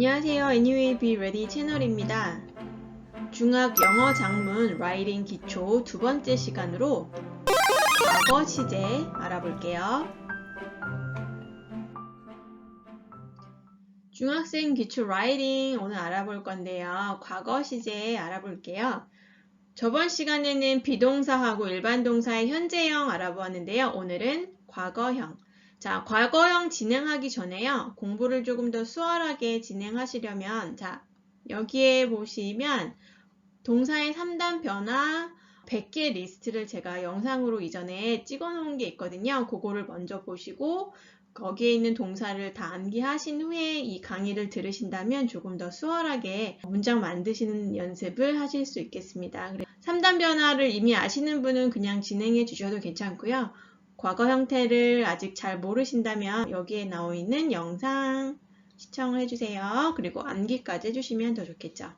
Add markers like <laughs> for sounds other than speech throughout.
안녕하세요. Anyway Be Ready 채널입니다. 중학 영어 장문 라이딩 기초 두 번째 시간으로 과거 시제 알아볼게요. 중학생 기초 라이딩 오늘 알아볼 건데요. 과거 시제 알아볼게요. 저번 시간에는 비동사하고 일반 동사의 현재형 알아보았는데요. 오늘은 과거형. 자, 과거형 진행하기 전에요. 공부를 조금 더 수월하게 진행하시려면, 자, 여기에 보시면 동사의 3단 변화 100개 리스트를 제가 영상으로 이전에 찍어 놓은 게 있거든요. 그거를 먼저 보시고, 거기에 있는 동사를 다 암기하신 후에 이 강의를 들으신다면 조금 더 수월하게 문장 만드시는 연습을 하실 수 있겠습니다. 3단 변화를 이미 아시는 분은 그냥 진행해 주셔도 괜찮고요. 과거 형태를 아직 잘 모르신다면 여기에 나와 있는 영상 시청을 해주세요. 그리고 암기까지 해주시면 더 좋겠죠.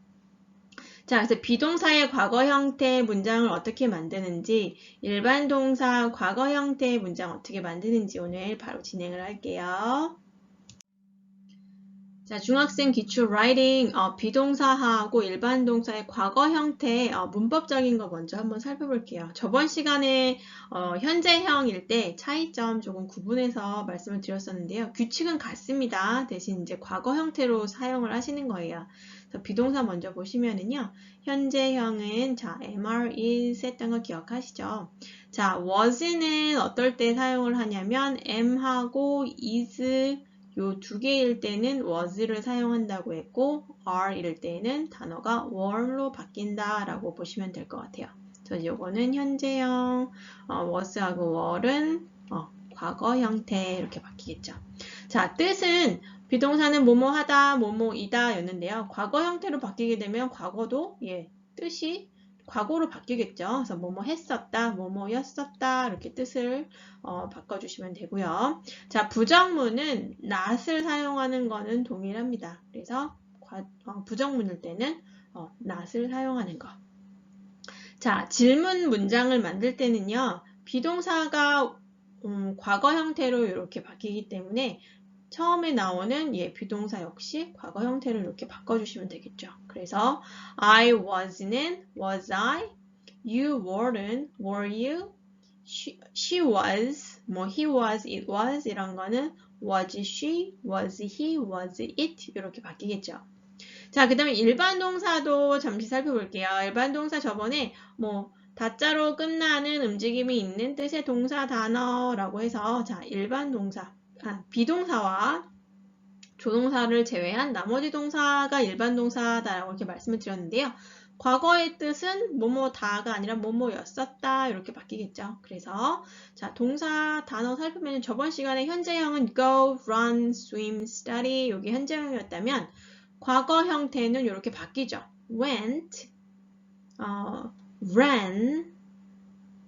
자, 그래서 비동사의 과거 형태 문장을 어떻게 만드는지, 일반 동사 과거 형태 문장 어떻게 만드는지 오늘 바로 진행을 할게요. 자, 중학생 기출 라이팅 어, 비동사하고 일반 동사의 과거 형태 어, 문법적인 거 먼저 한번 살펴볼게요. 저번 시간에 어, 현재형일 때 차이점 조금 구분해서 말씀을 드렸었는데요. 규칙은 같습니다. 대신 이제 과거 형태로 사용을 하시는 거예요. 비동사 먼저 보시면은요. 현재형은 자, MR is 했던 거 기억하시죠? 자, was는 어떨 때 사용을 하냐면 M하고 is 요 두 개일 때는 was를 사용한다고 했고 are일 때는 단어가 were로 바뀐다 라고 보시면 될 것 같아요. 그래서 요거는 현재형 어, was하고 were는 어, 과거 형태 이렇게 바뀌겠죠. 자, 뜻은 비동사는 뭐뭐 하다, 뭐뭐이다 였는데요. 과거 형태로 바뀌게 되면 과거도 예, 뜻이 과거로 바뀌겠죠. 그래서 뭐뭐 했었다, 뭐뭐였었다 이렇게 뜻을 어, 바꿔주시면 되고요. 자, 부정문은 not을 사용하는 거는 동일합니다. 그래서 과, 어, 부정문일 때는 어, not을 사용하는 거. 자, 질문 문장을 만들 때는요. 비동사가 음, 과거 형태로 이렇게 바뀌기 때문에 처음에 나오는 예, 비동사 역시 과거 형태를 이렇게 바꿔주시면 되겠죠. 그래서 I was는 was I, you weren't were you, she, she was, 뭐 he was, it was 이런 거는 was she, was he, was it 이렇게 바뀌겠죠. 자, 그 다음에 일반 동사도 잠시 살펴볼게요. 일반 동사 저번에 뭐 다자로 끝나는 움직임이 있는 뜻의 동사 단어라고 해서 자, 일반 동사 아, 비동사와 조동사를 제외한 나머지 동사가 일반 동사다라고 이렇게 말씀을 드렸는데요. 과거의 뜻은 뭐뭐 다가 아니라 뭐뭐였었다 이렇게 바뀌겠죠. 그래서 자 동사 단어 살펴보면 저번 시간에 현재형은 go, run, swim, study 이게 현재형이었다면 과거 형태는 이렇게 바뀌죠. went, 어, ran,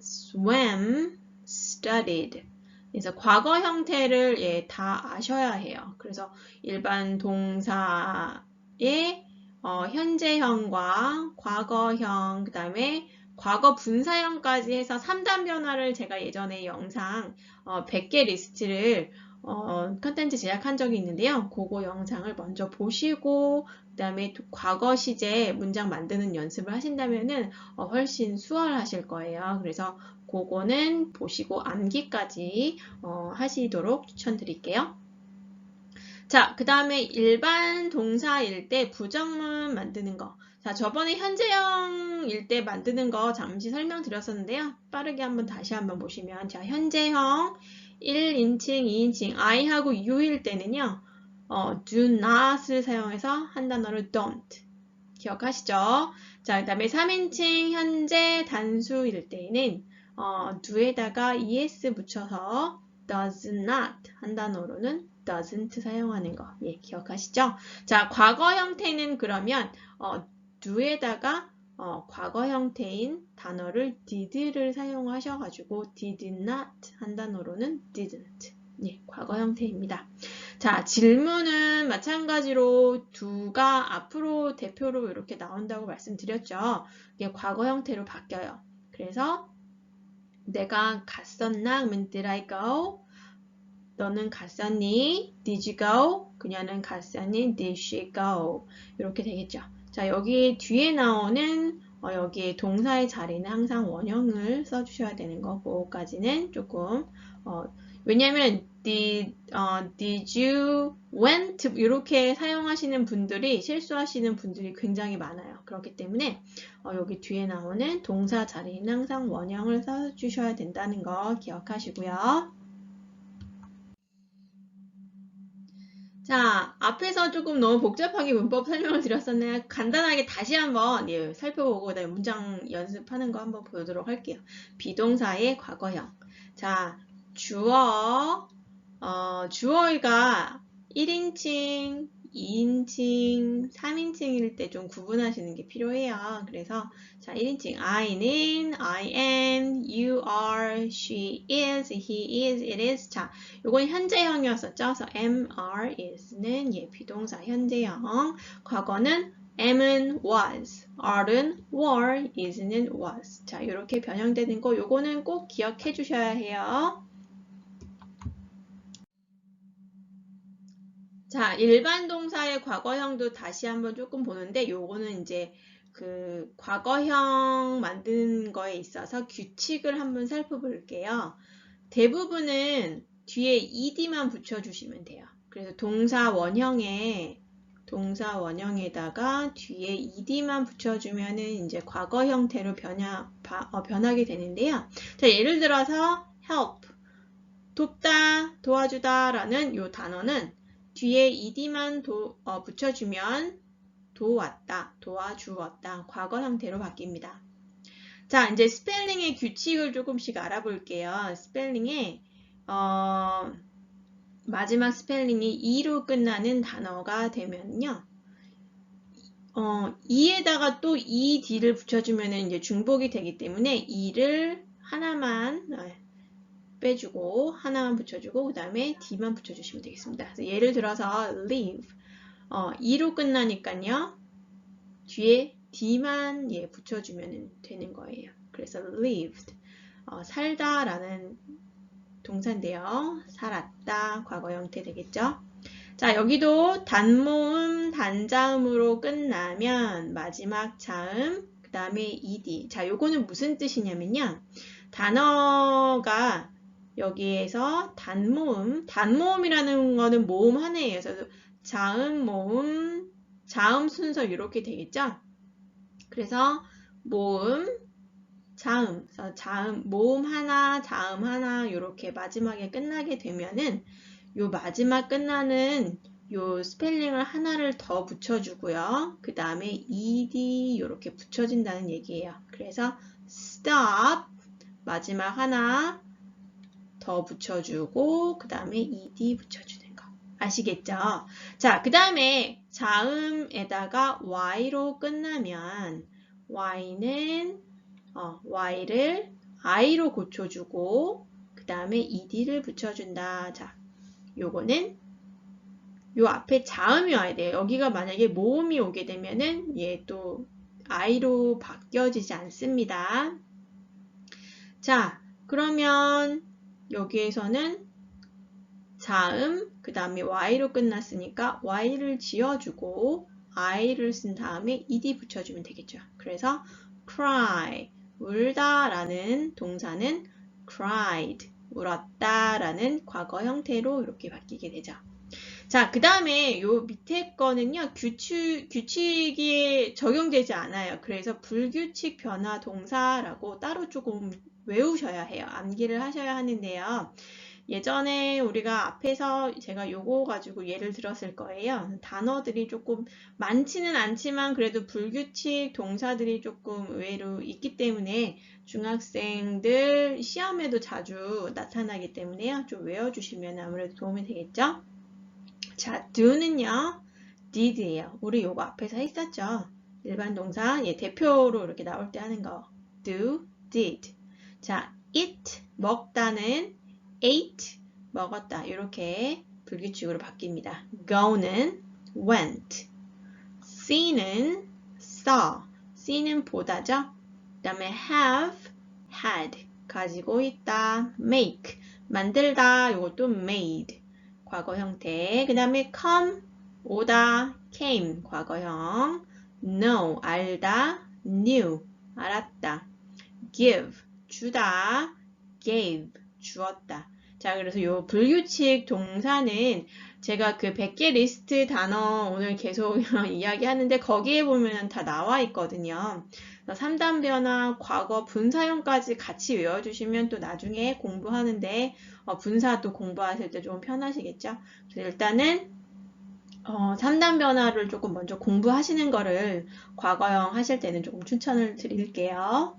swam, studied 그래서 과거 형태를 예, 다 아셔야 해요. 그래서 일반 동사의 어, 현재형과 과거형, 그 다음에 과거 분사형까지 해서 3단 변화를 제가 예전에 영상 어, 100개 리스트를 어, 컨텐츠 제작한 적이 있는데요. 그거 영상을 먼저 보시고 그 다음에 과거 시제 문장 만드는 연습을 하신다면은 어, 훨씬 수월하실 거예요. 그래서 그거는 보시고 암기까지 어, 하시도록 추천드릴게요. 자, 그 다음에 일반 동사일 때 부정문 만드는 거. 자, 저번에 현재형일 때 만드는 거 잠시 설명드렸었는데요. 빠르게 한번 다시 한번 보시면 자, 현재형 1인칭, 2인칭, I하고 U일 때는요. 어, do not을 사용해서 한 단어를 don't. 기억하시죠? 자, 그 다음에 3인칭 현재 단수일 때는 어, do에다가 es 붙여서 does not 한 단어로는 doesn't 사용하는 거. 예, 기억하시죠? 자, 과거 형태는 그러면 어, do에다가 어, 과거 형태인 단어를 did를 사용하셔가지고 did not 한 단어로는 didn't. 예, 과거 형태입니다. 자, 질문은 마찬가지로 두가 앞으로 대표로 이렇게 나온다고 말씀드렸죠. 이게 과거 형태로 바뀌어요. 그래서 내가 갔었나? 그러면 did I go? 너는 갔었니? Did you go? 그녀는 갔었니? Did she go? 이렇게 되겠죠. 자, 여기 뒤에 나오는 어, 여기에 동사의 자리는 항상 원형을 써주셔야 되는 거고 까지는 조금 어, 왜냐면 did, 어, did you went 이렇게 사용하시는 분들이 실수하시는 분들이 굉장히 많아요. 그렇기 때문에 어, 여기 뒤에 나오는 동사 자리는 항상 원형을 써주셔야 된다는 거 기억하시고요. 자, 앞에서 조금 너무 복잡하게 문법 설명을 드렸었나요? 간단하게 다시 한번 예, 살펴보고 그다음에 문장 연습하는 거 한번 보도록 할게요. 비동사의 과거형. 자, 주어, 어, 주어가 1인칭, 2인칭, 3인칭일 때 좀 구분하시는 게 필요해요. 그래서 자 1인칭 I는 I am, you are, she is, he is, it is. 자, 요건 현재형이었었죠. 그래서 am, are, is는 예 비동사 현재형. 과거는 am은 was, are은 were, is는 was. 자, 이렇게 변형되는 거 요거는 꼭 기억해 주셔야 해요. 자, 일반 동사의 과거형도 다시 한번 조금 보는데 요거는 이제 그 과거형 만드는 거에 있어서 규칙을 한번 살펴볼게요. 대부분은 뒤에 ed만 붙여주시면 돼요. 그래서 동사 원형에 동사 원형에다가 뒤에 ed만 붙여주면은 이제 과거 형태로 변화, 어, 변하게 되는데요. 자, 예를 들어서 help, 돕다, 도와주다 라는 요 단어는 뒤에 ed만 도, 어, 붙여주면 도왔다, 도와주었다, 과거 형태로 바뀝니다. 자, 이제 스펠링의 규칙을 조금씩 알아볼게요. 스펠링에 어, 마지막 스펠링이 e로 끝나는 단어가 되면요. 어, e에다가 또 ed를 붙여주면 이제 중복이 되기 때문에 e를 하나만 어, 빼주고 하나만 붙여주고 그 다음에 d만 붙여주시면 되겠습니다. 예를 들어서 live 어, 2로 끝나니까요. 뒤에 d만 예, 붙여주면 되는 거예요. 그래서 lived 어, 살다라는 동사인데요. 살았다 과거 형태 되겠죠. 자 여기도 단모음 단자음으로 끝나면 마지막 자음 그 다음에 ed 자 요거는 무슨 뜻이냐면요. 단어가 여기에서 단모음, 단모음이라는 거는 모음 하나예요. 그래서 자음, 모음, 자음 순서 이렇게 되겠죠? 그래서 모음, 자음, 자음, 모음 하나, 자음 하나 이렇게 마지막에 끝나게 되면은 요 마지막 끝나는 요 스펠링을 하나를 더 붙여주고요. 그 다음에 ed 이렇게 붙여진다는 얘기예요. 그래서 stop 마지막 하나 더 붙여주고 그 다음에 ed 붙여주는 거 아시겠죠? 자, 그 다음에 자음에다가 y로 끝나면 y는 어, y를 i로 고쳐주고 그 다음에 ed를 붙여준다. 자, 요거는 요 앞에 자음이 와야 돼요. 여기가 만약에 모음이 오게 되면은 얘 또 i로 바뀌어지지 않습니다. 자, 그러면 여기에서는 자음, 그 다음에 y로 끝났으니까 y를 지어주고 i를 쓴 다음에 ed 붙여주면 되겠죠. 그래서 cry, 울다 라는 동사는 cried, 울었다 라는 과거 형태로 이렇게 바뀌게 되죠. 자, 그 다음에 요 밑에 거는요, 규칙, 규칙이 적용되지 않아요. 그래서 불규칙 변화 동사라고 따로 조금 외우셔야 해요. 암기를 하셔야 하는데요. 예전에 우리가 앞에서 제가 요거 가지고 예를 들었을 거예요. 단어들이 조금 많지는 않지만 그래도 불규칙 동사들이 조금 의외로 있기 때문에 중학생들 시험에도 자주 나타나기 때문에요. 좀 외워주시면 아무래도 도움이 되겠죠? 자, do는요. did예요. 우리 요거 앞에서 했었죠. 일반 동사, 예, 대표로 이렇게 나올 때 하는 거. do, did. 자, eat 먹다는 ate 먹었다 이렇게 불규칙으로 바뀝니다. go는 went, see는 saw, see는 보다죠. 그 다음에 have, had 가지고 있다, make 만들다 이것도 made 과거 형태. 그 다음에 come, 오다, came, 과거형. know, 알다, knew, 알았다. give, 주다, gave, 주었다. 자, 그래서 요 불규칙 동사는 제가 그 100개 리스트 단어 오늘 계속 <laughs> 이야기하는데 거기에 보면 다 나와 있거든요. 3단 변화, 과거, 분사형까지 같이 외워주시면 또 나중에 공부하는데 어, 분사 또 공부하실 때 좀 편하시겠죠? 그래서 일단은 어, 3단 변화를 조금 먼저 공부하시는 거를 과거형 하실 때는 조금 추천을 드릴게요.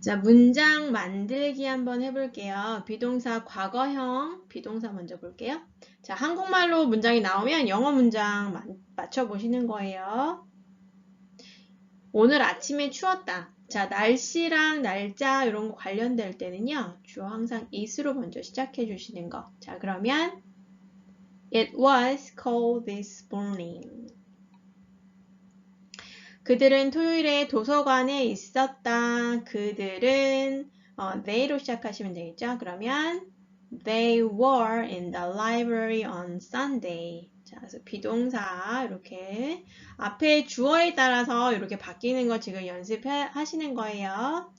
자, 문장 만들기 한번 해볼게요. 비동사 과거형 비동사 먼저 볼게요. 자, 한국말로 문장이 나오면 영어 문장 맞춰보시는 거예요. 오늘 아침에 추웠다. 자, 날씨랑 날짜 이런 거 관련될 때는요. 주어 항상 it으로 먼저 시작해 주시는 거. 자, 그러면 It was cold this morning. 그들은 토요일에 도서관에 있었다. 그들은 어, they로 시작하시면 되겠죠. 그러면 they were in the library on Sunday. 자, 그래서 비동사 이렇게 앞에 주어에 따라서 이렇게 바뀌는 거 지금 연습하시는 거예요.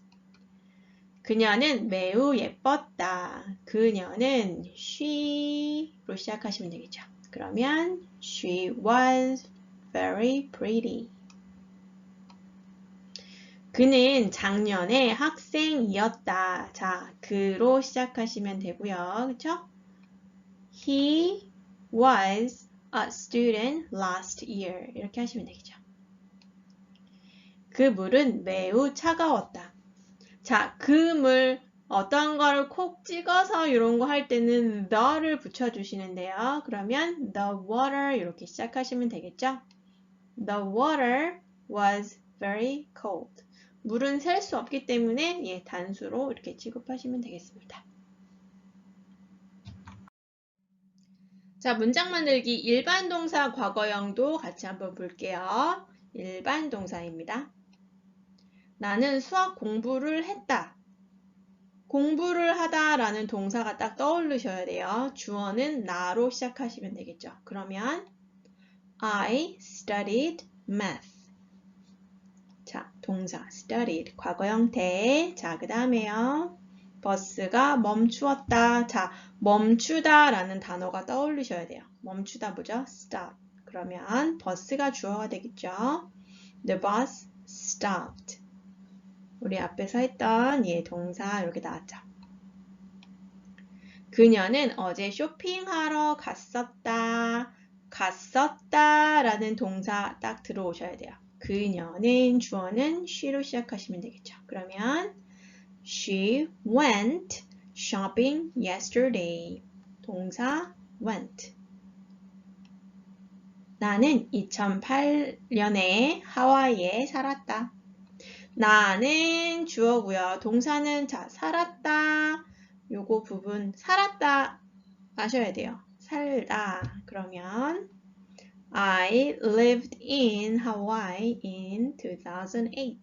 그녀는 매우 예뻤다. 그녀는 she로 시작하시면 되겠죠. 그러면 she was very pretty. 그는 작년에 학생이었다. 자, 그로 시작하시면 되고요. 그쵸? He was a student last year. 이렇게 하시면 되겠죠. 그 물은 매우 차가웠다. 자, 그 물 어떤 거를 콕 찍어서 이런 거 할 때는 the를 붙여주시는데요. 그러면 the water 이렇게 시작하시면 되겠죠. The water was very cold. 물은 셀 수 없기 때문에 예, 단수로 이렇게 취급하시면 되겠습니다. 자, 문장 만들기 일반 동사 과거형도 같이 한번 볼게요. 일반 동사입니다. 나는 수학 공부를 했다. 공부를 하다 라는 동사가 딱 떠오르셔야 돼요. 주어는 나로 시작하시면 되겠죠. 그러면 I studied math. 자, 동사 studied 과거 형태. 자, 그 다음에요. 버스가 멈추었다. 자, 멈추다 라는 단어가 떠올리셔야 돼요. 멈추다 뭐죠? stop. 그러면 버스가 주어가 되겠죠. The bus stopped. 우리 앞에서 했던 예, 동사 이렇게 나왔죠. 그녀는 어제 쇼핑하러 갔었다. 갔었다 라는 동사 딱 들어오셔야 돼요. 그녀는 주어는 she로 시작하시면 되겠죠. 그러면 she went shopping yesterday. 동사 went. 나는 2008년에 하와이에 살았다. 나는 주어고요. 동사는 자 살았다. 요거 부분 살았다 아셔야 돼요. 살다. 그러면 I lived in Hawaii in 2008.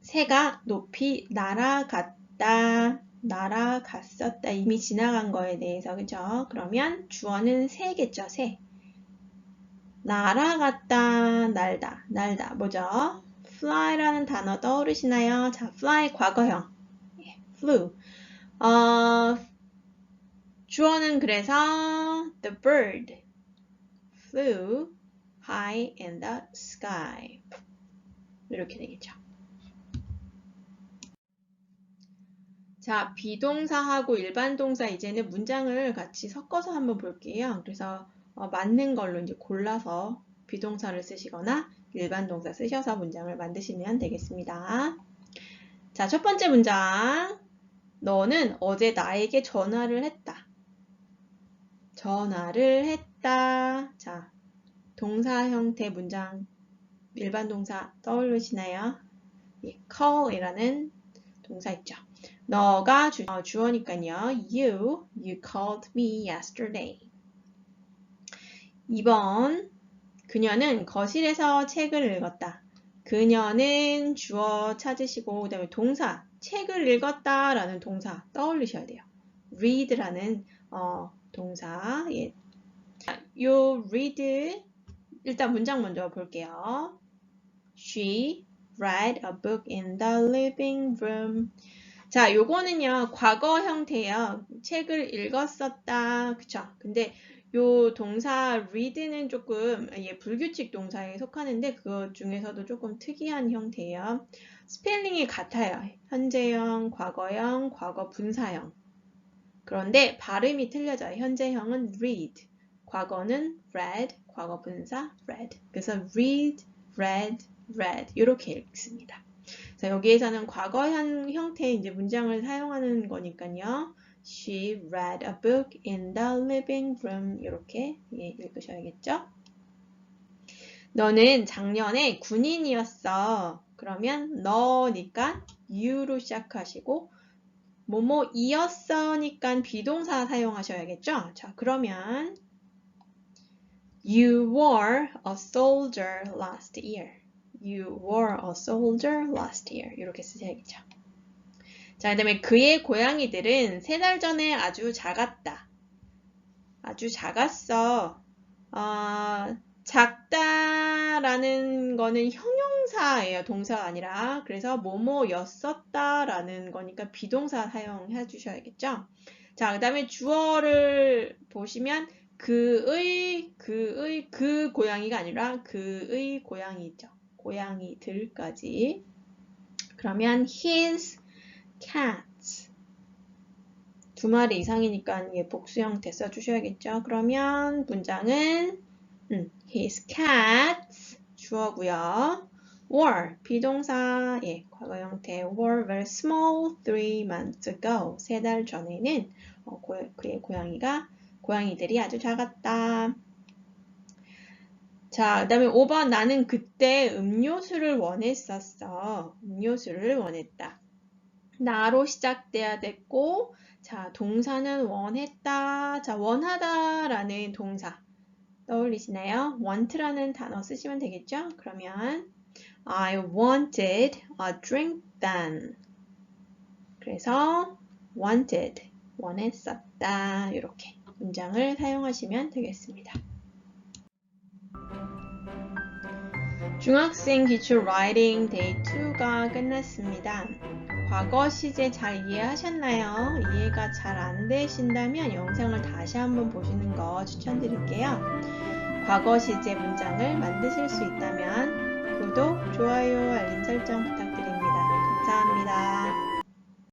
새가 높이 날아갔다. 날아갔었다. 이미 지나간 거에 대해서 그죠? 그러면 주어는 새겠죠. 새. 날아갔다. 날다. 날다. 뭐죠? fly라는 단어 떠오르시나요? 자, fly 과거형. 예, flew. 어, 주어는 그래서 the bird flew high in the sky. 이렇게 되겠죠. 자, 비동사하고 일반 동사 이제는 문장을 같이 섞어서 한번 볼게요. 그래서 어, 맞는 걸로 이제 골라서 비동사를 쓰시거나 일반 동사 쓰셔서 문장을 만드시면 되겠습니다. 자, 첫 번째 문장. 너는 어제 나에게 전화를 했다. 전화를 했다. 자, 동사 형태 문장 일반 동사 떠올리시나요? 예, call이라는 동사 있죠. 너가 주, 어, 주어니까요. You, you called me yesterday. 2번 그녀는 거실에서 책을 읽었다. 그녀는 주어 찾으시고 그 다음에 동사 책을 읽었다 라는 동사 떠올리셔야 돼요. read라는 어, 동사. 예. 자, 요 read 일단 문장 먼저 볼게요. She read a book in the living room. 자, 요거는요, 과거 형태예요. 책을 읽었었다. 그쵸? 근데 요 동사 read는 조금 예, 불규칙 동사에 속하는데 그것 중에서도 조금 특이한 형태예요. 스펠링이 같아요. 현재형, 과거형, 과거 분사형. 그런데 발음이 틀려져요. 현재형은 read, 과거는 read, 과거 분사 read. 그래서 read, read, read 이렇게 읽습니다. 자, 여기에서는 과거형 형태의 이제 문장을 사용하는 거니까요. She read a book in the living room. 이렇게 예, 읽으셔야겠죠? 너는 작년에 군인이었어. 그러면 너니까 you로 시작하시고 뭐뭐이었어니까 비동사 사용하셔야겠죠? 자, 그러면 You were a soldier last year. You were a soldier last year. 이렇게 쓰셔야겠죠. 자, 그 다음에 그의 고양이들은 세 달 전에 아주 작았다. 아주 작았어. 어, 작다 라는 거는 형용사예요. 동사가 아니라. 그래서 뭐뭐였었다 라는 거니까 비동사 사용해 주셔야겠죠. 자, 그 다음에 주어를 보시면 그의, 그의, 그 고양이가 아니라 그의 고양이죠. 고양이들까지. 그러면 his cats. 두 마리 이상이니까 예, 복수 형태 써주셔야겠죠. 그러면 문장은 음, his cats 주어고요. were 비동사 예, 과거 형태 were very small three months ago 세 달 전에는 어, 고, 그의 고양이가 고양이들이 아주 작았다. 자, 그 다음에 5번 나는 그때 음료수를 원했었어. 음료수를 원했다. 나로 시작돼야 됐고, 자, 동사는 원했다. 자, 원하다라는 동사 떠올리시나요? want라는 단어 쓰시면 되겠죠? 그러면 I wanted a drink then. 그래서 wanted, 원했었다. 이렇게 문장을 사용하시면 되겠습니다. 중학생 기출 라이팅 데이 2가 끝났습니다. 과거 시제 잘 이해하셨나요? 이해가 잘 안 되신다면 영상을 다시 한번 보시는 거 추천드릴게요. 과거 시제 문장을 만드실 수 있다면 구독, 좋아요, 알림 설정 부탁드립니다. 감사합니다.